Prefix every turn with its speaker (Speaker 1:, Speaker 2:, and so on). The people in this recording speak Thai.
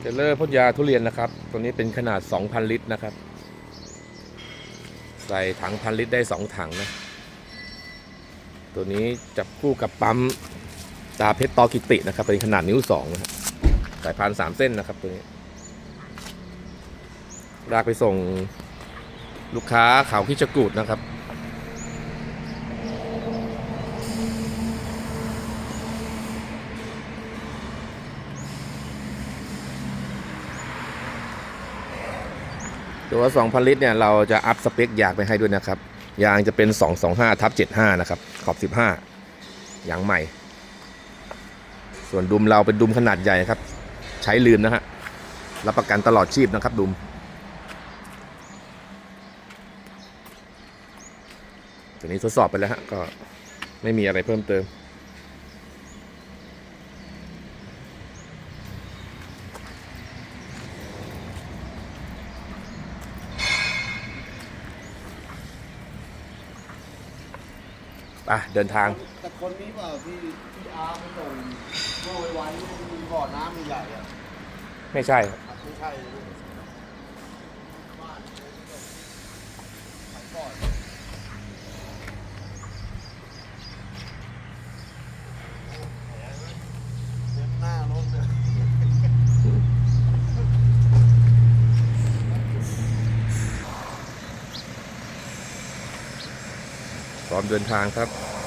Speaker 1: เทรลเลอร์พ่นยาทุเรียนนะครับ ตัวนี้เป็นขนาด 2,000 ลิตรนะครับ ใส่ถังพันลิตรได้ 2 ถังนะ ตัวนี้จับคู่กับปั๊มตาเพชรตอกิตินะครับ เป็นขนาดนิ้ว2นะครับสายพานสามเส้นนะครับตัวนี้ลากไปส่งลูกค้าเขาพิจกูดนะครับ ตัว 2,000 ลิตรเนี่ยเราจะอัพสเปคยางไปให้ด้วยนะครับ ยางจะเป็น 225ทับ75 นะครับ ขอบ 15 ยางใหม่ ส่วนดุมเราเป็นดุมขนาดใหญ่ครับ ใช้ลืมนะฮะ รับประกันตลอดชีพนะครับดุม ตัวนี้ทดสอบไปแล้วฮะ ก็ไม่มีอะไรเพิ่มเติม อะเดินทาง
Speaker 2: แต่คนนี้เปล่าที่ที่อาร์ไปส่งเมื่อวันวันที่มีบ่อน้ำใหญ่ๆอะ
Speaker 1: ไม่ใช่
Speaker 2: ไม่ใช่ลูกหน้ารถเลย
Speaker 1: พร้อมเดินทางครับ